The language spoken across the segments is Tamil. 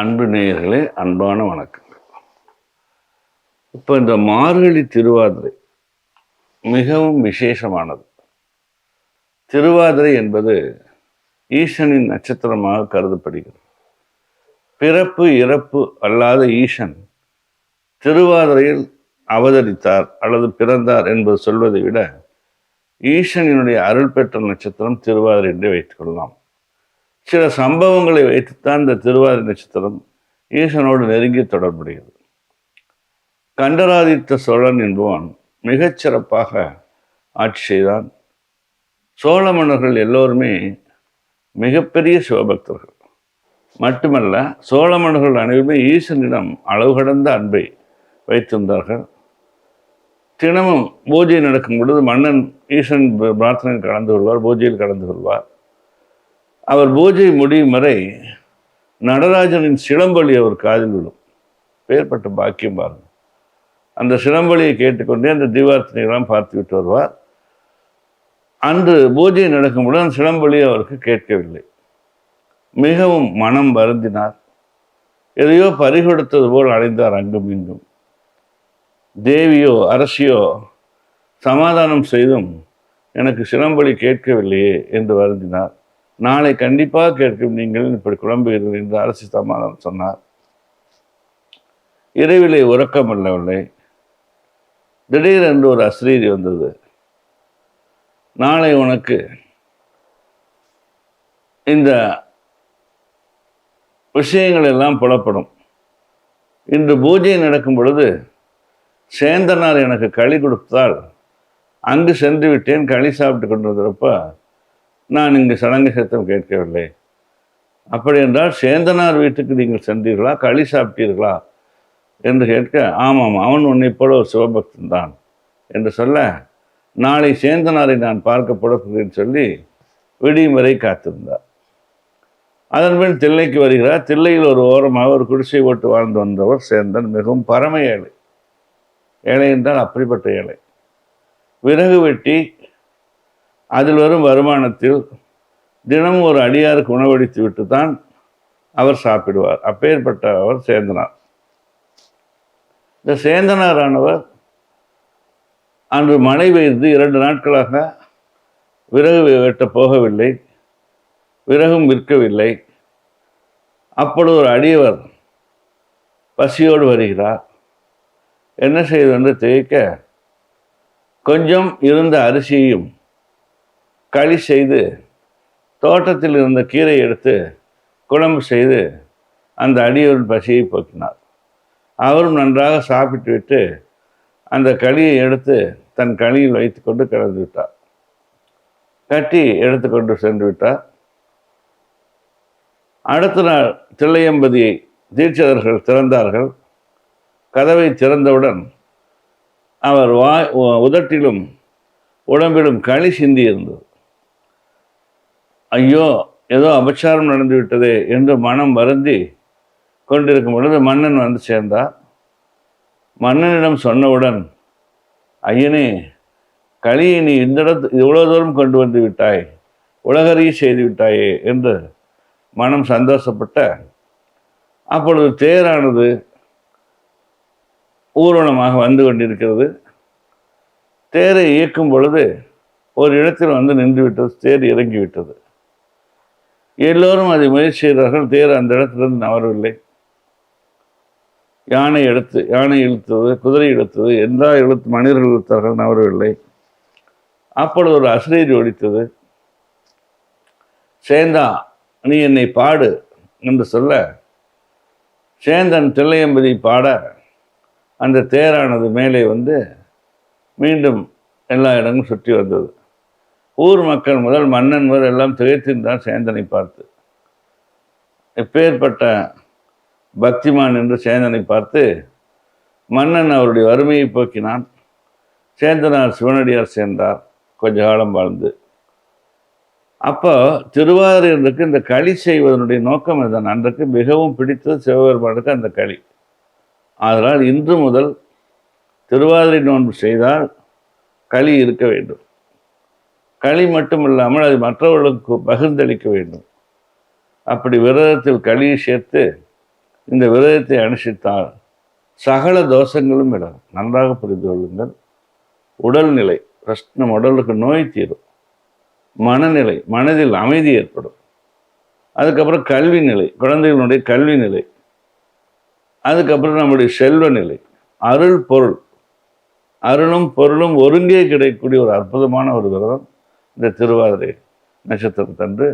அன்பு நேயர்களே அன்பான வணக்கங்கள். இப்போ இந்த மார்கழி திருவாதிரை மிகவும் விசேஷமானது. திருவாதிரை என்பது ஈசனின் நட்சத்திரமாக கருதப்படுகிறது. பிறப்பு இறப்பு அல்லாத ஈசன் திருவாதிரையில் அவதரித்தார் அல்லது பிறந்தார் என்பது சொல்வதை விட ஈசனினுடைய அருள் பெற்ற நட்சத்திரம் திருவாதிரை என்று வைத்துக் கொள்ளலாம் சில சம்பவங்களை வைத்துத்தான் இந்த திருவாதிரை நட்சத்திரம் ஈசனோடு நெருங்கி தொடர்புடையது. கண்டராதித்த சோழன் என்பவன் மிகச்சிறப்பாக ஆட்சி செய்தான். சோழ மன்னர்கள் எல்லோருமே மிகப்பெரிய சிவபக்தர்கள். மட்டுமல்ல சோழ மன்னர்கள் அனைவருமே ஈசனிடம் அளவு கடந்த அன்பை வைத்திருந்தார்கள். தினமும் பூஜை நடக்கும் பொழுது மன்னன் ஈசன் பிரார்த்தனையில் கலந்து கொள்வார் பூஜையில் கலந்து கொள்வார். அவர் பூஜை முடியும் வரை நடராஜனின் சிலம்பொலி அவர் காதில் விடும் பேர்பட்ட பாக்கியம் பாருங்க. அந்த சிலம்பொலியை கேட்டுக்கொண்டே அந்த தீபார்த்தனைகளாம் பார்த்து விட்டு வருவார். அன்று பூஜை நடக்கும்போது அந்த சிலம்பொலி அவருக்கு கேட்கவில்லை. மிகவும் மனம் வருந்தினார். எதையோ பறிகொடுத்தது போல் அடைந்தார் அங்கும் இங்கும். தேவியோ அரசியோ சமாதானம் செய்தும் எனக்கு சிலம்பொலி கேட்கவில்லையே என்று வருந்தினார். நாளை கண்டிப்பாக கேட்கும் நீங்கள் இப்படி குழம்புகிறீர்கள் என்று அரசு சமாதானம் சொன்னார். இரவிலே உறக்கம் இல்லவில்லை. திடீரென்று ஒரு அஸ்ரீதி வந்தது. நாளை உனக்கு இந்த விஷயங்கள் எல்லாம் புலப்படும். இன்று பூஜை நடக்கும் பொழுது சேந்தனார் எனக்கு களி கொடுத்தால் அங்கு சென்று விட்டேன் களி சாப்பிட்டு கொண்டிருக்கிறப்ப நான் இங்கு சடங்கு சத்தம் கேட்கவில்லை. அப்படி என்றால் சேந்தனார் வீட்டுக்கு நீங்கள் சென்றீர்களா? களி சாப்பிட்டீர்களா? என்று கேட்க ஆமாம் அவன் உன்னை போல ஒரு சிவபக்தன் தான் என்று சொல்ல நாளை சேந்தனாரை நான் பார்க்க புறப்படுகிறேன் சொல்லி விடியும் வரை காத்திருந்தார். அதன்பின் தில்லைக்கு வருகிறார். தில்லையில் ஒரு ஓரமாக ஒரு குடிசை ஓட்டு வாழ்ந்து வந்தவர் சேந்தன் மிகவும் பரம ஏழை. ஏழை என்றால் அப்படிப்பட்ட ஏழை. விறகு வெட்டி அதில் வரும் வருமானத்தில் தினமும் ஒரு அடியாருக்கு உணவளித்து விட்டு தான் அவர் சாப்பிடுவார். அப்பேற்பட்ட அவர் சேந்தனார். இந்த சேந்தனாரானவர் அன்று மழை பெய்து இரண்டு நாட்களாக விறகு வெட்ட போகவில்லை விறகும் விற்கவில்லை. அப்பொழுது ஒரு அடியவர் பசியோடு வருகிறார். என்ன செய்வது என்று தெரிவிக்க கொஞ்சம் இருந்த அரிசியையும் களி செய்து தோட்டத்தில் இருந்த கீரை எடுத்து குழம்பு செய்து அந்த அடியோரின் பசியை போக்கினார். அவரும் நன்றாக சாப்பிட்டு விட்டு அந்த களியை எடுத்து தன் களியில் வைத்துக்கொண்டு கிடந்து விட்டார். கட்டி எடுத்துக்கொண்டு சென்று விட்டார். அடுத்த நாள் தில்லையம்பதியை தீட்சிதர்கள் திறந்தார்கள். கதவை திறந்தவுடன் அவர் வாய் உதட்டிலும் உடம்பிலும் களி சிந்தி இருந்தது ஐயோ ஏதோ அபச்சாரம் நடந்து விட்டதே என்று மனம் வருந்தி கொண்டிருக்கும் பொழுது மன்னன் வந்து சேர்ந்தார். மன்னனிடம் சொன்னவுடன் ஐயனே களியை நீ இந்த இடத்து இவ்வளோ தூரம் கொண்டு வந்து விட்டாய் உலகறிய செய்து விட்டாயே என்று மனம் சந்தோஷப்பட்ட. அப்பொழுது தேரானது ஊர்வலமாக வந்து கொண்டிருக்கிறது. தேரை இயக்கும் பொழுது ஒரு இடத்தில் வந்து நின்று விட்டது தேர் இறங்கிவிட்டது. எல்லோரும் அதை முயற்சி செய்தார்கள். தேர் அந்த இடத்திலிருந்து நவரவில்லை யானை எடுத்து யானை இழுத்தது குதிரை இழுத்தது எல்லா இழுத்து மனிதர்கள் இழுத்தார்கள் நவரவில்லை அப்பொழுது ஒரு அசிரியர் ஒடித்தது சேந்தா நீ என்னை பாடு என்று சொல்ல சேந்தன் தில்லையம்பதி பாட. அந்த தேரானது மேலே வந்து மீண்டும் எல்லா இடமும் சுற்றி வந்தது. ஊர் மக்கள் முதல் மன்னன் முதல் எல்லாம் திகைத்திருந்தார் சேந்தனை பார்த்து. எப்பேற்பட்ட பக்திமான் என்று சேந்தனை பார்த்து மன்னன் அவருடைய வறுமையை போக்கினான். சேந்தனார் சிவனடியார் சேர்ந்தார். கொஞ்ச காலம் வாழ்ந்து. அப்போ திருவாரூருக்கு இந்த களி செய்வதனுடைய நோக்கம் இதுதான் அன்றைக்கு மிகவும் பிடித்தது சிவபெருமானுக்கு அந்த களி. அதனால் இன்று முதல் திருவாதிரை நோன்பு செய்தால் களி இருக்க வேண்டும். களி மட்டும் இல்லாமல் அது மற்றவர்களுக்கு பகிர்ந்தளிக்க வேண்டும். அப்படி விரதத்தில் களியை சேர்த்து இந்த விரதத்தை அனுஷ்டித்தால் சகல தோஷங்களும் விடும் நன்றாக புரிந்து கொள்ளுங்கள். உடல்நிலை ஃபஸ்ட் நம்ம உடலுக்கு நோய் தீரும். மனநிலை மனதில் அமைதி ஏற்படும். அதுக்கப்புறம் கல்வி நிலை குழந்தைகளுடைய கல்வி நிலை அதுக்கப்புறம் நம்முடைய செல்வ நிலை அருள் பொருள். அருளும் பொருளும் ஒருங்கே கிடைக்கக்கூடிய ஒரு அற்புதமான ஒரு விரதம். இந்த திருவாதிரை நட்சத்திரத்தன்று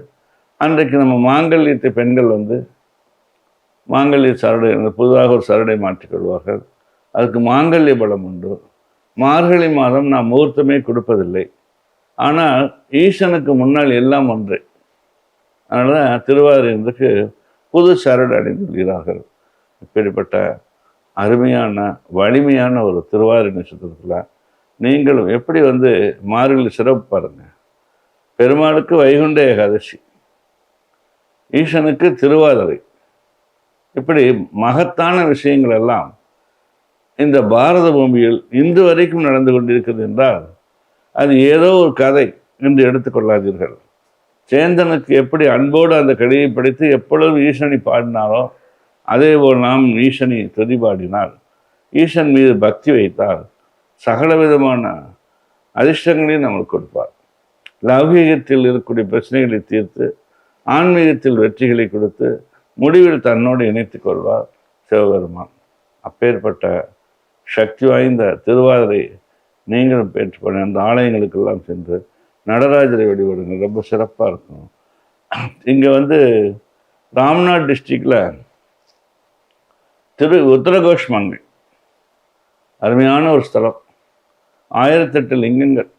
அன்றைக்கு நம்ம மாங்கல்யத்தை பெண்கள் வந்து மாங்கல்ய சரடை புதிதாக ஒரு சரடை மாற்றிக்கொள்வார்கள் அதுக்கு மாங்கல்ய பலம் உண்டு. மார்கழி மாதம் நாம் முகூர்த்தமே கொடுப்பதில்லை. ஆனால் ஈசனுக்கு முன்னால் எல்லாம் ஒன்றே. அதனால தான் திருவாரூருக்கு புது சரடு அணிந்துள்ளார்கள் இப்படிப்பட்ட அருமையான வலிமையான ஒரு திருவாரூர் நட்சத்திரத்தில் நீங்களும் எப்படி வந்து மார்கழி சிறப்பு பாருங்கள் பெருமாளுக்கு வைகுண்ட ஏகாதசி. ஈசனுக்கு திருவாதிரை. இப்படி மகத்தான விஷயங்கள் எல்லாம் இந்த பாரத பூமியில் இன்று வரைக்கும் நடந்து கொண்டிருக்கிறது என்றால் அது ஏதோ ஒரு கதை என்று எடுத்துக்கொள்ளாதீர்கள் சேந்தனுக்கு எப்படி அன்போடு அந்த கடையை படித்து எப்பொழுதும் ஈசனை பாடினாரோ அதே போல் நாம் ஈசனை துதி பாடினால் ஈசன் மீது பக்தி வைத்தால் சகல விதமான அதிர்ஷ்டங்களையும் நம்மளுக்கு கொடுப்பார். லௌகீகத்தில் இருக்கக்கூடிய பிரச்சனைகளை தீர்த்து ஆன்மீகத்தில் வெற்றிகளை கொடுத்து முடிவில் தன்னோடு இணைத்துக் கொள்வார் சிவபெருமான். அப்பேற்பட்ட சக்தி வாய்ந்த திருவாதிரை நீங்களும் பெற்றுக்கொள்ள அந்த ஆலயங்களுக்கெல்லாம் சென்று நடராஜரை வழிபடுங்க ரொம்ப சிறப்பாக இருக்கும். இங்கே வந்து ராம்நாத் டிஸ்ட்ரிக்டில் திரு உத்தரகோஷ் மங்கை. அருமையான ஒரு ஸ்தலம். ஆயிரத்தெட்டு லிங்கங்கள்.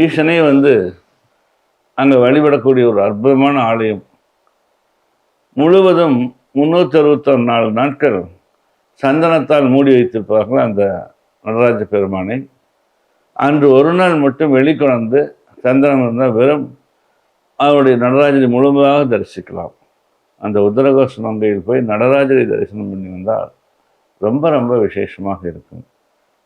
ஈசனே வந்து அங்கே வழிபடக்கூடிய ஒரு அற்புதமான ஆலயம். முழுவதும் முந்நூற்றி அறுபத்தொரு நாலு நாட்கள் சந்தனத்தால் மூடி வைத்திருப்பார்கள் அந்த நடராஜ பெருமானை. அன்று ஒரு நாள் மட்டும் வெளிக்கொணர்ந்து சந்தனம் இருந்தால் வெறும் அவருடைய நடராஜனை முழுமையாக தரிசிக்கலாம். அந்த உத்தரகோஷ மங்கையில் போய் நடராஜரை தரிசனம் பண்ணி வந்தால் ரொம்ப ரொம்ப விசேஷமாக இருக்கும்.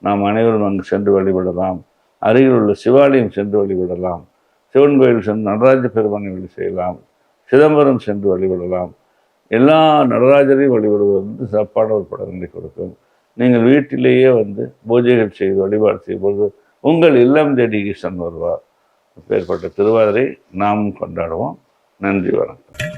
நாம் அனைவரும் அங்கு சென்று வழிபடலாம். அருகில் உள்ள சிவாலயம் சென்று வழிபடலாம். சிவன் கோயில் சென்று நடராஜ பெருமானை வழி செய்யலாம். சிதம்பரம் சென்று வழிபடலாம். எல்லா நடராஜரையும் வழிபடுவது வந்து சிறப்பான ஒரு படங்களை கொடுக்கும். நீங்கள் வீட்டிலேயே வந்து பூஜைகள் செய்து வழிபாடு செய்யும்போது உங்கள் இல்லம் தேடி ஈசன் வருவார். பேர்பட்ட திருவாதிரை நாமும் கொண்டாடுவோம். நன்றி வணக்கம்.